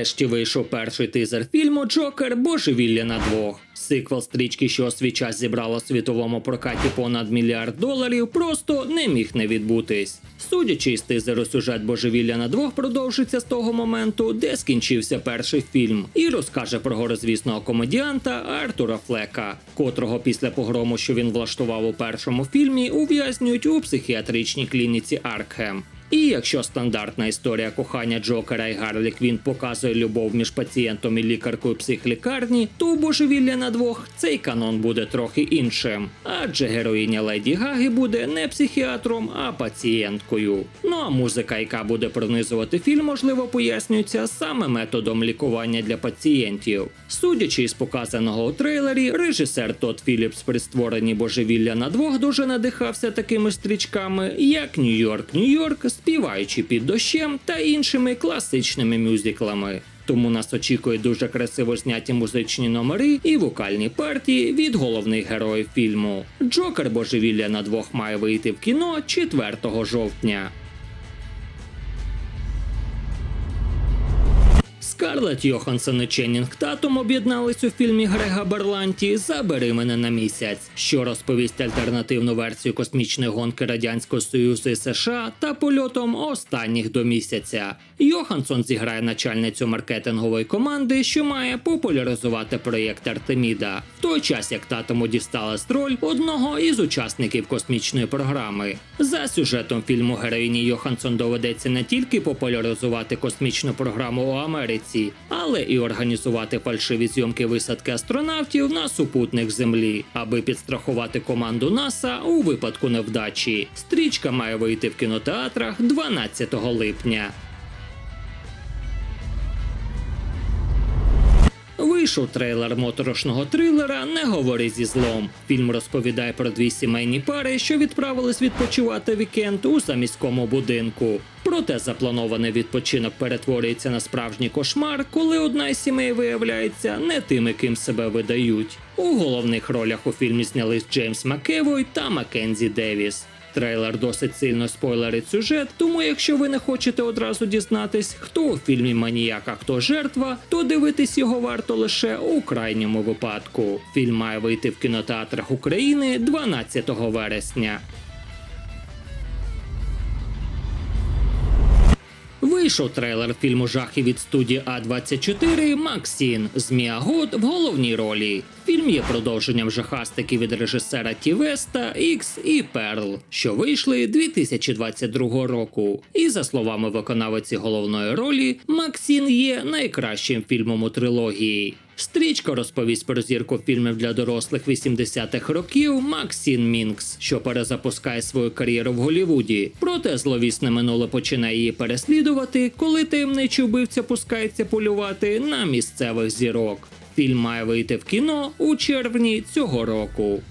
Нарешті вийшов перший тизер фільму Джокер Божевілля на двох. Сиквел стрічки, що свій час зібрала в світовому прокаті понад мільярд доларів, просто не міг не відбутись. Судячи із тизеру, сюжет Божевілля на двох продовжиться з того моменту, де скінчився перший фільм, і розкаже про горизвісного комедіанта Артура Флека, котрого після погрому, що він влаштував у першому фільмі, ув'язнюють у психіатричній клініці Аркхем. І якщо стандартна історія кохання Джокера і Гарлі Квін показує любов між пацієнтом і лікаркою психлікарні, то у божевілля на двох цей канон буде трохи іншим. Адже героїня Леді Гаги буде не психіатром, а пацієнткою. Ну а музика, яка буде пронизувати фільм, можливо, пояснюється саме методом лікування для пацієнтів. Судячи із показаного у трейлері, режисер Тодд Філіпс при створенні божевілля на двох дуже надихався такими стрічками, як Нью-Йорк, Нью-Йорк, співаючи під дощем та іншими класичними мюзиклами. Тому нас очікує дуже красиво зняті музичні номери і вокальні партії від головних героїв фільму. Джокер Божевілля на двох має вийти в кіно 4 жовтня. Скарлетт Йоханссон і Ченнінг Татум об'єднались у фільмі Грега Берланті Забери мене на місяць, що розповість альтернативну версію космічної гонки Радянського Союзу і США та польотом останніх до місяця. Йоханссон зіграє начальницю маркетингової команди, що має популяризувати проєкт Артеміда, в той час як татому дісталась роль одного із учасників космічної програми. За сюжетом фільму героїні Йоханссон доведеться не тільки популяризувати космічну програму у Америці, але і організувати фальшиві зйомки висадки астронавтів на супутник Землі, аби підстрахувати команду НАСА у випадку невдачі. Стрічка має вийти в кінотеатрах 12 липня. Вийшов трейлер моторошного трилера Не говори зі злом. Фільм розповідає про дві сімейні пари, що відправились відпочивати вікенд у заміському будинку. Проте запланований відпочинок перетворюється на справжній кошмар, коли одна із сімей виявляється не тими, ким себе видають. У головних ролях у фільмі знялись Джеймс Макевой та Маккензі Девіс. Трейлер досить сильно спойлерить сюжет, тому якщо ви не хочете одразу дізнатись, хто у фільмі маніяк, а хто жертва, то дивитись його варто лише у крайньому випадку. Фільм має вийти в кінотеатрах України 12 вересня. Вийшов трейлер фільму жахів від студії А24 Максін з Міа Год в головній ролі. Фільм є продовженням жахастики від режисера Тівеста, Ікс і Перл, що вийшли 2022 року. І за словами виконавиці головної ролі, Максін є найкращим фільмом у трилогії. Стрічка розповість про зірку фільмів для дорослих 80-х років Максін Мінкс, що перезапускає свою кар'єру в Голлівуді. Проте зловісне минуле починає її переслідувати, коли таємничий вбивця пускається полювати на місцевих зірок. Фільм має вийти в кіно у червні цього року.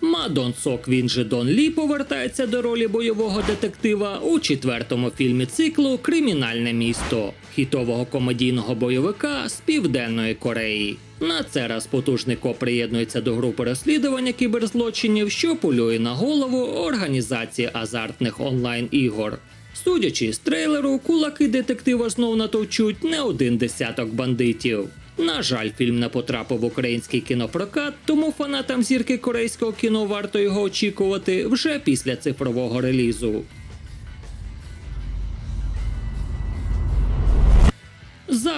Мадон Сок, він же Дон Лі, повертається до ролі бойового детектива у четвертому фільмі циклу Кримінальне місто хітового комедійного бойовика з південної Кореї. На це раз потужний приєднується до групи розслідування кіберзлочинів, що полює на голову організації азартних онлайн-ігор. Судячи з трейлеру, кулаки детектива знов натовчуть не один десяток бандитів. На жаль, фільм не потрапив в український кінопрокат, тому фанатам зірки корейського кіно варто його очікувати вже після цифрового релізу.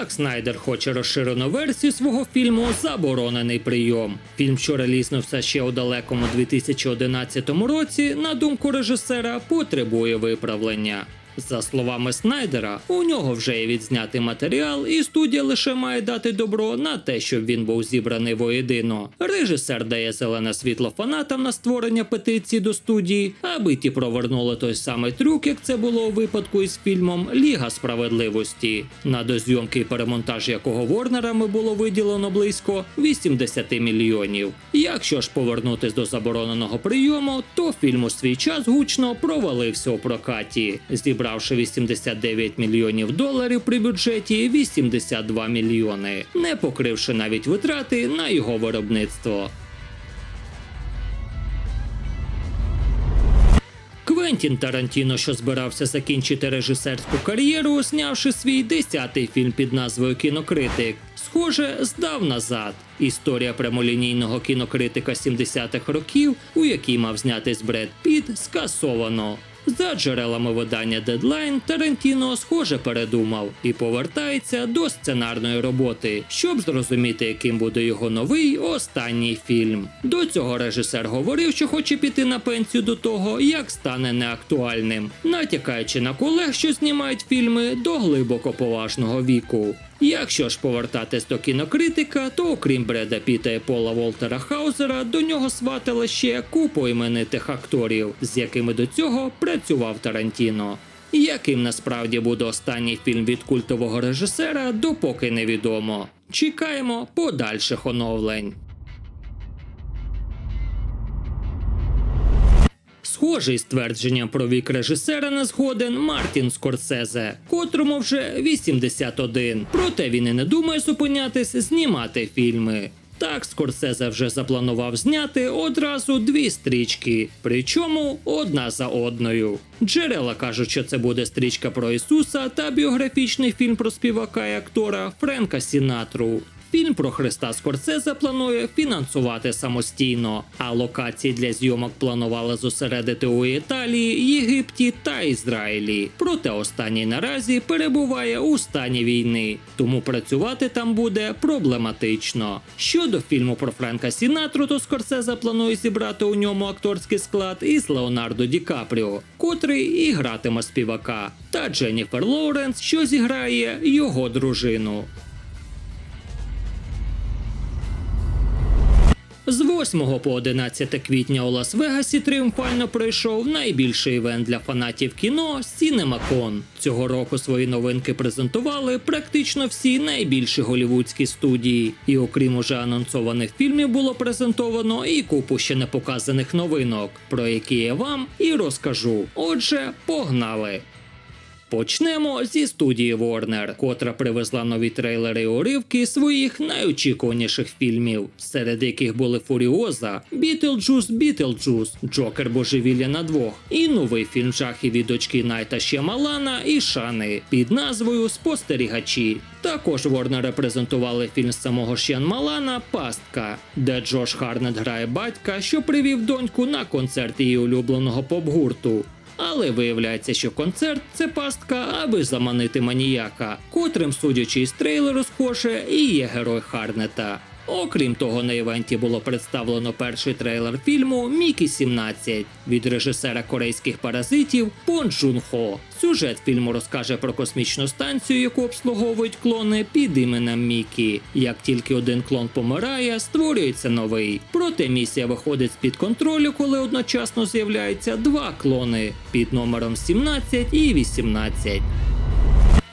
Зак Снайдер хоче розширену версію свого фільму Заборонений прийом. Фільм, що релізнувся ще у далекому 2011 році, на думку режисера, потребує виправлення. За словами Снайдера, у нього вже є відзнятий матеріал, і студія лише має дати добро на те, щоб він був зібраний воєдино. Режисер дає зелене світло фанатам на створення петиції до студії, аби ті провернули той самий трюк, як це було у випадку із фільмом Ліга справедливості, на дозйомки і перемонтаж якого Ворнерами було виділено близько 80 мільйонів. Якщо ж повернутись до забороненого прийому, то фільм у свій час гучно провалився у прокаті. Зібравши 89 мільйонів доларів при бюджеті 82 мільйони, не покривши навіть витрати на його виробництво. Квентін Тарантіно, що збирався закінчити режисерську кар'єру, знявши свій десятий фільм під назвою Кінокритик, схоже, здав назад. Історія прямолінійного кінокритика 70-х років, у якій мав знятись Бред Піт, скасовано. За джерелами видання Deadline, Тарантіно схоже передумав і повертається до сценарної роботи, щоб зрозуміти, яким буде його новий останній фільм. До цього режисер говорив, що хоче піти на пенсію до того, як стане неактуальним, натякаючи на колег, що знімають фільми до глибоко поважного віку. Якщо ж повертатись до кінокритика, то окрім Бреда Піта і Пола Волтера Хаузера, до нього сватали ще купу іменитих акторів, з якими до цього працював Тарантіно. Яким насправді буде останній фільм від культового режисера, допоки невідомо. Чекаємо подальших оновлень. Схожий з твердженням про вік режисера не згоден Мартін Скорсезе, котрому вже 81. Проте він і не думає зупинятись знімати фільми. Так, Скорсезе вже запланував зняти одразу дві стрічки, причому одна за одною. Джерела кажуть, що це буде стрічка про Ісуса та біографічний фільм про співака і актора Френка Сінатру. Фільм про Христа Скорсезе планує фінансувати самостійно, а локації для зйомок планували зосередити у Італії, Єгипті та Ізраїлі. Проте останній наразі перебуває у стані війни, тому працювати там буде проблематично. Щодо фільму про Френка Сінатру, то Скорсезе планує зібрати у ньому акторський склад із Леонардо Ді Капріо, котрий і гратиме співака, та Дженніфер Лоуренс, що зіграє його дружину. З 8 по 11 квітня у Лас-Вегасі тріумфально пройшов найбільший івент для фанатів кіно CinemaCon. Цього року свої новинки презентували практично всі найбільші голівудські студії. І окрім уже анонсованих фільмів, було презентовано і купу ще не показаних новинок, про які я вам і розкажу. Отже, погнали! Почнемо зі студії Warner, котра привезла нові трейлери і уривки своїх найочікуваніших фільмів, серед яких були Фуріоза, Бітлджус, Бітлджус, Джокер Божевілля на двох і новий фільм жахів від дочки Найта Щемалана і Шани під назвою Спостерігачі. Також Warner репрезентували фільм самого Щен Малана Пастка, де Джош Харнет грає батька, що привів доньку на концерт її улюбленого поп-гурту. Але виявляється, що концерт це пастка, аби заманити маніяка, котрим, судячи із трейлеру, схоже, і є герой Харнета. Окрім того, на івенті було представлено перший трейлер фільму Мікі 17 від режисера корейських паразитів Пон Джун Хо. Сюжет фільму розкаже про космічну станцію, яку обслуговують клони під іменем Мікі. Як тільки один клон помирає, створюється новий. Проте місія виходить з під контролю, коли одночасно з'являються два клони під номером 17 і 18.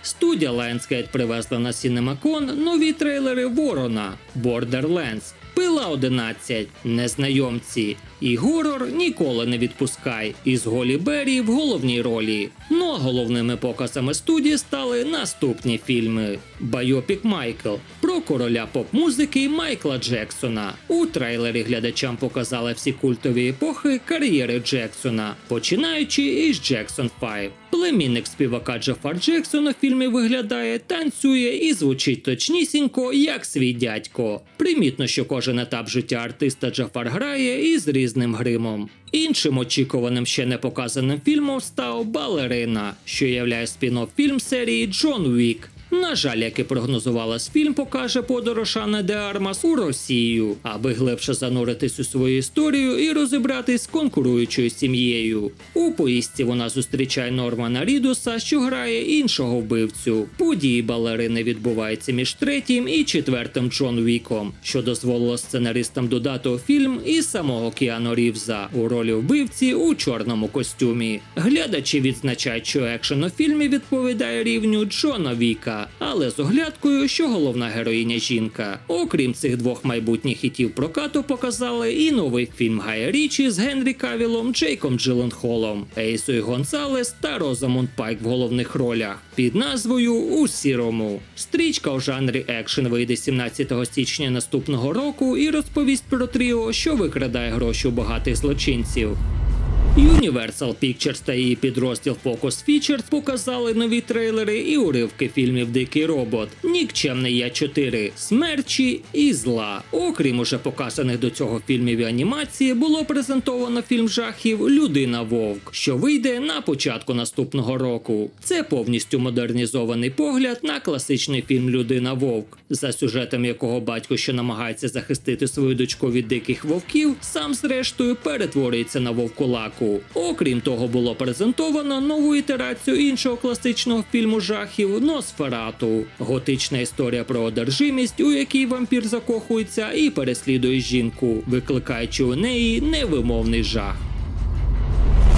Студія Lionsgate привезла на CinemaCon нові трейлери Ворона, Borderlands, Пила 11, Незнайомці. І горор ніколи не відпускай. Із Голі Беррі в головній ролі. Ну а головними показами студії стали наступні фільми: Байопік Майкл короля поп-музики Майкла Джексона. У трейлері глядачам показали всі культові епохи кар'єри Джексона, починаючи із Джексон 5. Племінник співака Джафар Джексон у фільмі виглядає, танцює і звучить точнісінько, як свій дядько. Примітно, що кожен етап життя артиста Джафар грає із різним гримом. Іншим очікуваним ще не показаним фільмом став Балерина, що являє спін-офф фільм серії Джон Вік. На жаль, як і прогнозувалось, фільм покаже подорож Анни де Армас у Росію, аби глибше зануритись у свою історію і розібратись з конкуруючою сім'єю. У поїздці вона зустрічає Нормана Рідуса, що грає іншого вбивцю. Події балерини відбуваються між третім і четвертим Джон Віком, що дозволило сценаристам додати у фільм і самого Кіану Рівза у ролі вбивці у чорному костюмі. Глядачі відзначають, що екшен у фільмі відповідає рівню Джона Віка але з оглядкою, що головна героїня жінка. Окрім цих двох майбутніх хітів прокату, показали і новий фільм Гая Річі з Генрі Кавілом, Джейком Джилленхолом, Ейсою Гонсалес та Розамунд Пайк в головних ролях під назвою У сірому. Стрічка у жанрі екшен вийде 17 січня наступного року і розповість про тріо, що викрадає гроші у багатих злочинців. Universal Pictures та її підрозділ Focus Features показали нові трейлери і уривки фільмів Дикий робот, Нікчемний Я 4, Смерчі і Зла. Окрім уже показаних до цього фільмів і анімації, було презентовано фільм жахів Людина Вовк, що вийде на початку наступного року. Це повністю модернізований погляд на класичний фільм Людина Вовк, за сюжетом якого батько, що намагається захистити свою дочку від диких вовків, сам зрештою перетворюється на вовкулаку. Окрім того, було презентовано нову ітерацію іншого класичного фільму жахів Носферату. Готична історія про одержимість, у якій вампір закохується і переслідує жінку, викликаючи у неї невимовний жах.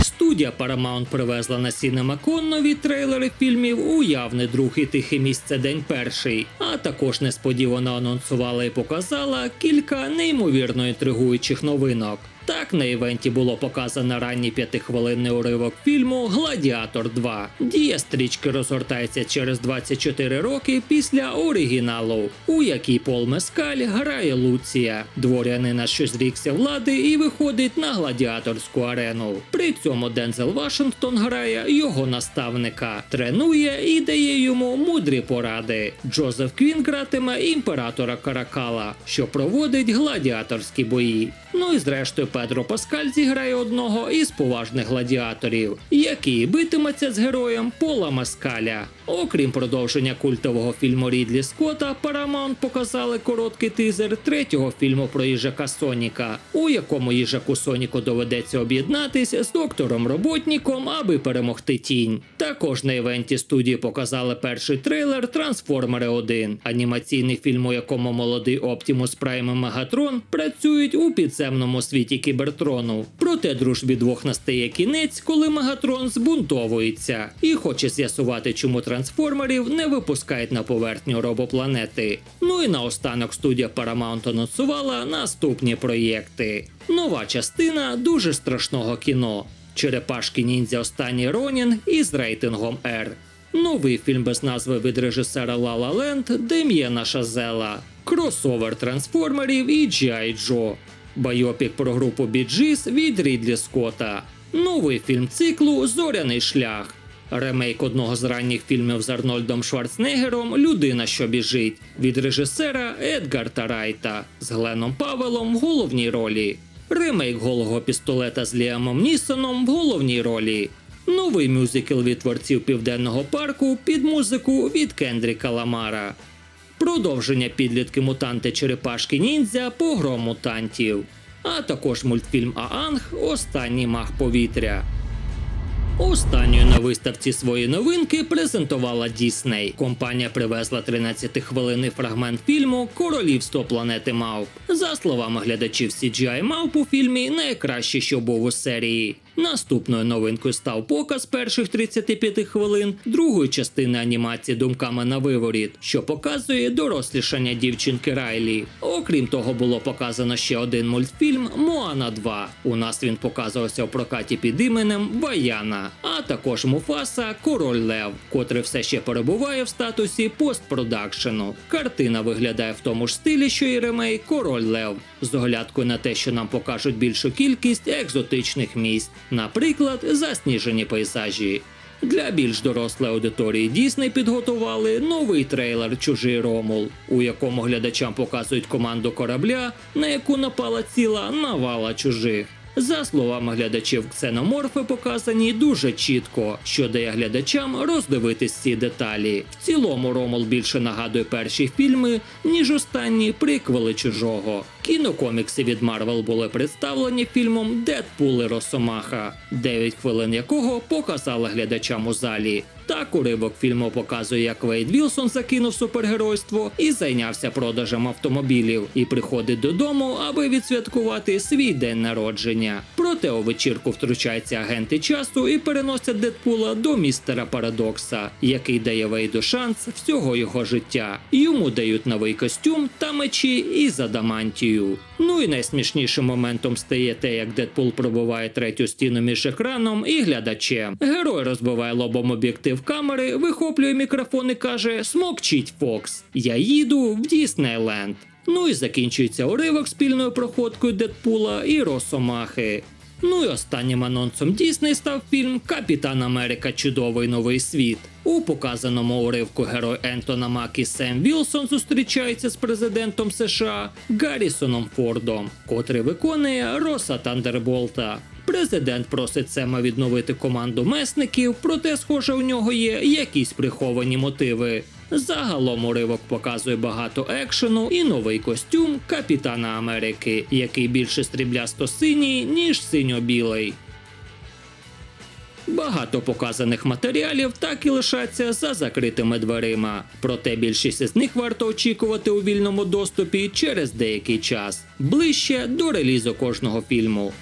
Студія Paramount привезла на CinemaCon нові трейлери фільмів Уявне друг і тихе місце День перший, а також несподівано анонсувала і показала кілька неймовірно інтригуючих новинок. Так на івенті було показано ранній п'ятихвилинний уривок фільму Гладіатор 2. Дія стрічки розгортається через 24 роки після оригіналу, у якій Пол Мескаль грає Луція, дворянина, що зрікся влади і виходить на гладіаторську арену. При цьому Дензел Вашингтон грає його наставника, тренує і дає йому мудрі поради. Джозеф Квін гратиме імператора Каракала, що проводить гладіаторські бої. Ну і зрештою Педро Паскаль зіграє одного із поважних гладіаторів, який битиметься з героєм Пола Маскаля. Окрім продовження культового фільму Рідлі Скотта, Paramount показали короткий тизер третього фільму про їжака Соніка, у якому їжаку Соніку доведеться об'єднатись з доктором Роботніком, аби перемогти тінь. Також на івенті студії показали перший трейлер Трансформери 1, анімаційний фільм, у якому молодий Оптімус Прайм і Мегатрон працюють у підземному світі кібертрону. Проте дружбі двох настає кінець, коли Мегатрон збунтовується і хоче з'ясувати, чому трансформерів не випускають на поверхню робопланети. Ну і наостанок студія Paramount анонсувала наступні проєкти. Нова частина дуже страшного кіно. Черепашки ніндзя Останній Ронін із рейтингом R. Новий фільм без назви від режисера La La Land Дем'єна Шазела. Кросовер трансформерів і G.I. Джо. Байопік про групу Біджіс від Рідлі Скотта. Новий фільм циклу Зоряний шлях. Ремейк одного з ранніх фільмів з Арнольдом Шварценеггером Людина, що біжить від режисера Едгарта Райта з Гленом Павелом в головній ролі. Ремейк голого пістолета з Ліамом Нісоном в головній ролі. Новий мюзикл від творців Південного парку під музику від Кендріка Ламара. Продовження підлітки мутанти Черепашки Ніндзя Погром мутантів. А також мультфільм Аанг Останній мах повітря. Останньою на виставці свої новинки презентувала Дісней. Компанія привезла 13-хвилинний фрагмент фільму Королівство планети Мавп. За словами глядачів CGI Мавп у фільмі найкраще, що був у серії. Наступною новинкою став показ перших 35 хвилин другої частини анімації думками на виворіт, що показує дорослішання дівчинки Райлі. Окрім того, було показано ще один мультфільм Моана 2. У нас він показувався в прокаті під іменем Баяна, а також Муфаса Король Лев, котрий все ще перебуває в статусі постпродакшену. Картина виглядає в тому ж стилі, що і ремейк Король Лев, з оглядкою на те, що нам покажуть більшу кількість екзотичних місць, наприклад, засніжені пейзажі. Для більш дорослої аудиторії Дісней підготували новий трейлер Чужий Ромул, у якому глядачам показують команду корабля, на яку напала ціла навала чужих. За словами глядачів, ксеноморфи показані дуже чітко, що дає глядачам роздивитись ці деталі. В цілому Ромул більше нагадує перші фільми, ніж останні приквели чужого. Кінокомікси від Марвел були представлені фільмом Дедпул і Росомаха, 9 хвилин якого показали глядачам у залі. Так уривок фільму показує, як Вейд Вілсон закинув супергеройство і зайнявся продажем автомобілів, і приходить додому, аби відсвяткувати свій день народження. Проте у вечірку втручаються агенти часу і переносять Дедпула до містера Парадокса, який дає Вейду шанс всього його життя. Йому дають новий костюм та мечі із адамантію. Ну і найсмішнішим моментом стає те, як Дедпул пробуває третю стіну між екраном і глядачем. Герой розбиває лобом об'єктив камери, вихоплює мікрофон і каже: Смокчіть Фокс, я їду в Діснейленд. Ну і закінчується уривок спільною проходкою Дедпула і Росомахи. Ну і останнім анонсом Дісней став фільм Капітан Америка Чудовий новий світ. У показаному уривку герой Ентона Макі Сем Вілсон зустрічається з президентом США Гаррісоном Фордом, котрий виконує Роса Тандерболта. Президент просить Сема відновити команду месників, проте, схоже, у нього є якісь приховані мотиви. Загалом уривок показує багато екшену і новий костюм Капітана Америки, який більше стріблясто синій, ніж синьо-білий. Багато показаних матеріалів так і лишаться за закритими дверима. Проте більшість із них варто очікувати у вільному доступі через деякий час, ближче до релізу кожного фільму.